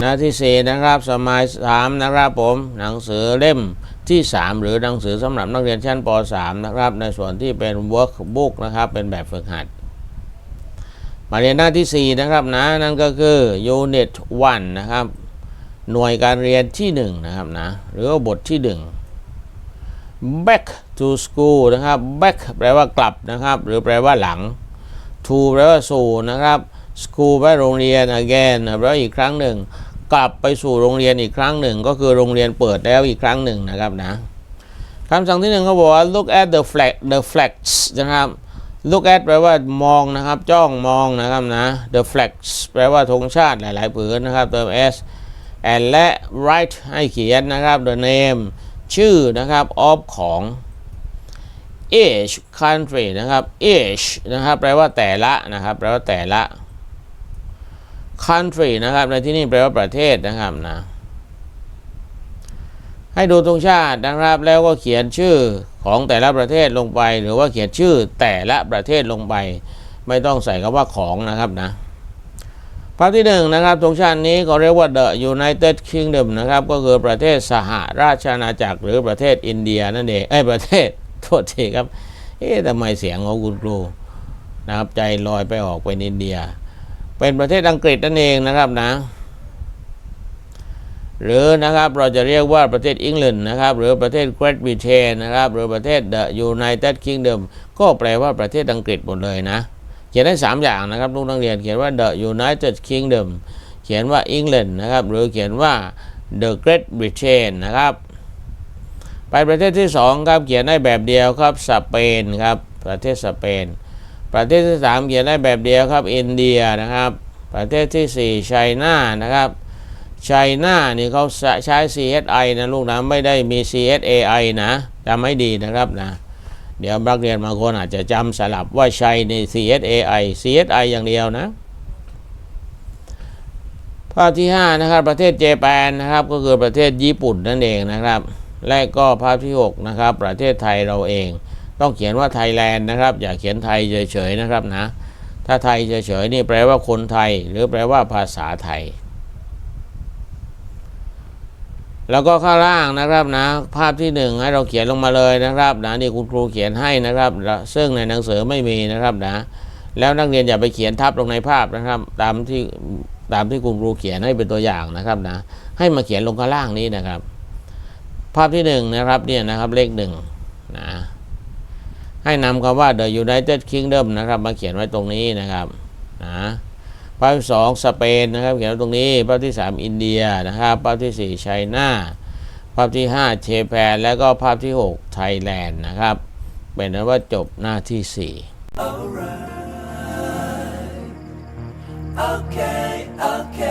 หน้าที่ 4 นะครับ สมัย3นะครับผมหนังสือเล่มที่ 3 หรือหนังสือสำหรับนักเรียนชั้นป .3 นะครับ ในส่วนที่เป็น workbook นะครับ เป็นแบบฝึกหัด มาเรียนหน้าที่ 4 นะครับนะ นั่นก็คือ unit 1 นะครับ หน่วยการเรียนที่ 1 นะครับนะ หรือว่าบทที่ 1 back to school นะครับ back แปลว่ากลับนะครับ หรือแปลว่าหลัง to แปลว่าสู่นะครับ school แปโรงเรียน again แปลว่าอีกครั้งหนึ่ง กลับไปสู่โรงเรียนอีกครั้งหนึ่ง ก็คือโรงเรียนเปิดแล้วอีกครั้งหนึ่งนะครับนะคำสั่งที่หนึ่งเขาบอกว่า look at the flag the flags นะครับ look at แปลว่ามองนะครับจ้องมองนะครับนะ the flags แปลว่าธงชาติหลาย ๆ ผืนนะครับเติม s and และ write ให้เขียนนะครับ the name ชื่อนะครับ of ของ each country นะครับ each นะครับ แปลว่าแต่ละนะครับ แปลว่าแต่ละ country นะครับ ในที่นี้แปลว่าประเทศนะครับนะ ให้ดูธงชาตินะครับแล้วก็เขียนชื่อของแต่ละประเทศลงไป หรือว่าเขียนชื่อแต่ละประเทศลงไป ไม่ต้องใส่คำว่าของนะครับนะภาพที่หนึ่งนะครับธงชาตินี้เขาเรียกว่า The United Kingdom นะครับ ก็คือประเทศสหราชอาณาจักรหรือประเทศอินเดียนั่นเองเอ้ประเทศโทษทีครับเอ๊ะทำไมเสียงของคุณครูนะครับใจลอยไปออกเป็นอินเดีย เป็นประเทศอังกฤษนั่นเองนะครับนะ หรือนะครับเราจะเรียกว่าประเทศอังกฤษนะครับ หรือประเทศ Great Britain นะครับหรือประเทศ The United Kingdom ก็แปลว่าประเทศอังกฤษหมดเลยนะ เขียนได้ 3 อย่างนะครับลูกนักเรียนเขียนว่า The United Kingdom เขียนว่า England นะครับ หรือเขียนว่า The Great Britain นะครับ ไปประเทศที่2ครับเขียนได้แบบเดียวครับสเปนครับประเทศสเปน ประเทศที่ 3 เขียนได้แบบเดียวครับ อินเดียนะครับ ประเทศที่ 4 ไชน่านะครับไชน่านี่เขาใช้ CSI นะลูกนะไม่ได้มี CSAI นะจำให้ดีนะครับนะเดี๋ยวนักเรียนบางคนอาจจะจำสลับว่าชัยใน CSAI CSI อย่างเดียวนะภาพที่5นะครับประเทศเจแปนนะครับก็คือประเทศญี่ปุ่นนั่นเองนะครับ และก็ภาพที่ 6 นะครับ ประเทศไทยเราเอง ต้องเขียนว่าไทยแลนด์นะครับ อย่าเขียนไทยเฉยๆนะครับนะ ถ้าไทยเฉยๆนี่แปลว่าคนไทย หรือแปลว่าภาษาไทย แล้วก็ข้างล่างนะครับนะ ภาพที่หนึ่งให้เราเขียนลงมาเลยนะครับนะนี่คุณครูเขียนให้นะครับ ซึ่งในหนังสือไม่มีนะครับนะ แล้วนักเรียนอย่าไปเขียนทับลงในภาพนะครับ ตามที่ตามที่คุณครูเขียนให้เป็นตัวอย่างนะครับนะ ให้มาเขียนลงข้างล่างนี้นะครับ ภาพที่หนึ่งนะครับเนี่ยนะครับเลขหนึ่งนะ ให้นำคำว่า the United Kingdom นะครับ มาเขียนไว้ตรงนี้นะครับนะภาพที่สองสเปนนะครับ เขียนไว้ตรงนี้ ภาพที่สามอินเดียนะครับ ภาพที่สี่ไชน่าภาพที่ห้าเชแปนแล้วก็ภาพที่หกไทยแลนด์นะครับ เป็นนั้นว่าจบหน้าที่สี่ Okay.